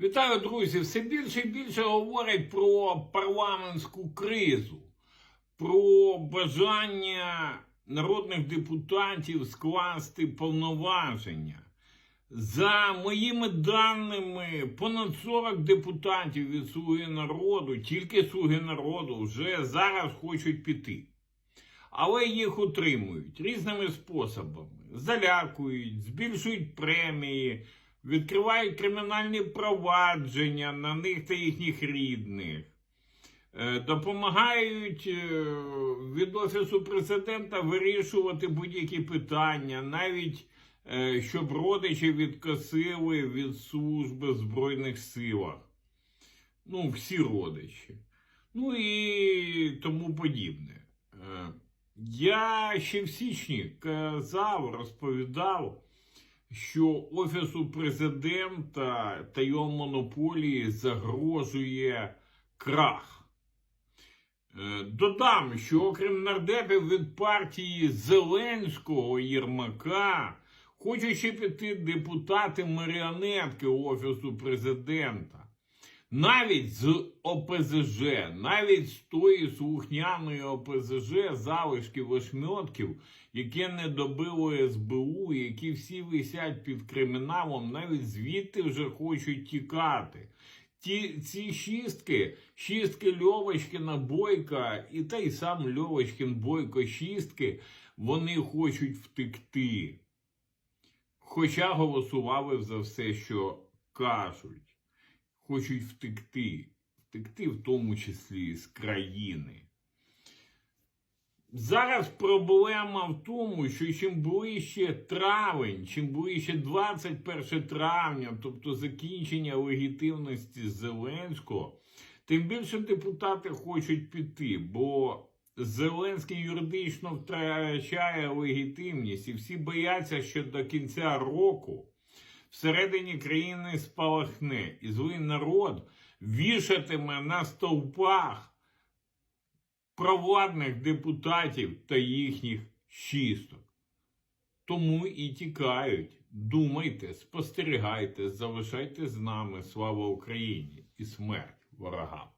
Вітаю, друзі! Все більше і більше говорять про парламентську кризу, про бажання народних депутатів скласти повноваження. За моїми даними, понад 40 депутатів від Слуги народу, тільки Слуги народу, вже зараз хочуть піти. Але їх утримують різними способами. Залякують, збільшують премії, відкривають кримінальні провадження на них та їхніх рідних. Е, Допомагають е, від Офісу президента вирішувати будь-які питання, навіть е, щоб родичі відкосили від служби в Збройних силах. Ну, всі родичі. Ну і тому подібне. Я ще в січні казав, розповідав, що Офісу президента та його монополії загрожує крах. Е, Додам, що окрім нардепів від партії Зеленського Єрмака, хочуть ще піти депутати маріонетки Офісу президента. Навіть з ОПЗЖ, навіть з тої слухняної ОПЗЖ залишків ошмьотків, яке не добило СБУ, які всі висять під криміналом, навіть звідти вже хочуть тікати. Ті, ці шістки, шістки Льовочкина Бойка і той сам Льовочкин Бойко шістки, вони хочуть втекти. Хоча голосували за все, що кажуть хочуть втекти, втекти в тому числі з країни. Зараз проблема в тому, що чим ближче травень, чим ближче 21 травня, тобто закінчення легітимності Зеленського, тим більше депутати хочуть піти, бо Зеленський юридично втрачає легітимність, і всі бояться, що до кінця року всередині країни спалахне, і злий народ вішатиме на стовпах провладних депутатів та їхніх шісток. Тому і тікають. Думайте, спостерігайте, залишайте з нами. Слава Україні і смерть ворогам!